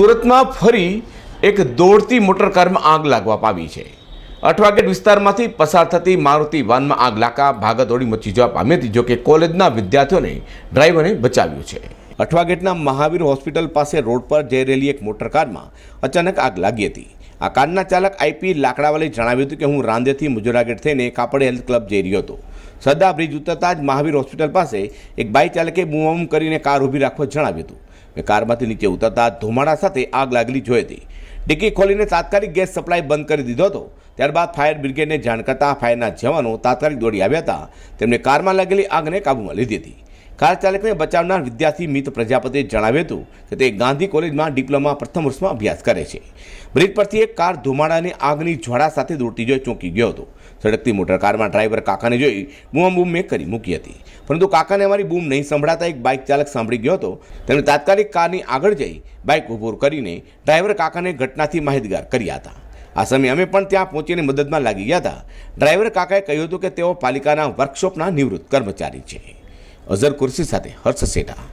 સુરતમાં ફરી એક દોડતી મોટર કારમાં આગ લાગવા પામી છે. અઠવાગેટ વિસ્તારમાંથી પસાર થતી મારુતિ વાનમાં આગ લાગતા ભાગદોડી મચી જવા પામી હતી, જોકે કોલેજના વિદ્યાર્થીઓને ડ્રાઈવરે બચાવ્યું છે. અઠવાગેટના મહાવીર હોસ્પિટલ પાસે રોડ પર જઈ રહેલી એક મોટર કારમાં અચાનક આગ લાગી હતી. આ કારના ચાલક આઈપી લાકડાવાલે જણાવ્યું હતું કે હું રાંદેથી મુજરાગેટ થઈને કાપડ હેલ્થ ક્લબ જઈ રહ્યો હતો. સદા બ્રિજ ઉતરતા જ મહાવીર હોસ્પિટલ પાસે એક બાઇક ચાલકે બૂમ કરીને કાર ઊભી રાખવા જણાવ્યું હતું. મેં કારમાંથી નીચે ઉતરતા ધુમાડા સાથે આગ લાગેલી જોઈ હતી. ડિક્કી ખોલીને તાત્કાલિક ગેસ સપ્લાય બંધ કરી દીધો હતો. ત્યારબાદ ફાયર બ્રિગેડને જાણ કરતાં ફાયરના જવાનો તાત્કાલિક દોડી આવ્યા હતા. તેમણે કારમાં લાગેલી આગને કાબૂમાં લીધી હતી. કાર ચાલકને બચાવનાર વિદ્યાર્થી મિત પ્રજાપતિએ જણાવ્યું હતું કે તે ગાંધી કોલેજમાં ડિપ્લોમા પ્રથમ વર્ષમાં અભ્યાસ કરે છે. બ્રિજ પરથી એક કાર ધુમાડાની આગની જ્વાળા સાથે દોડતી જોઈ ચોંકી ગયો હતો. સડકતી મોટર કારમાં ડ્રાઈવર કાકાને જોઈ બૂમ બૂમ મેં કરી મૂકી હતી. પરંતુ કાકાને અમારી બૂમ નહીં સંભળાતા એક બાઇક ચાલક સાંભળી ગયો હતો. તેમણે તાત્કાલિક કારની આગળ જઈ બાઇક ઊભો કરીને ડ્રાઈવર કાકાને ઘટનાથી માહિતગાર કર્યા હતા. આ સમયે અમે પણ ત્યાં પહોંચીને મદદમાં લાગી ગયા હતા. ડ્રાઈવર કાકાએ કહ્યું હતું કે તેઓ પાલિકાના વર્કશોપના નિવૃત્ત કર્મચારી છે. અઝર કુર્સી સાથે હર્ષ સેઠા.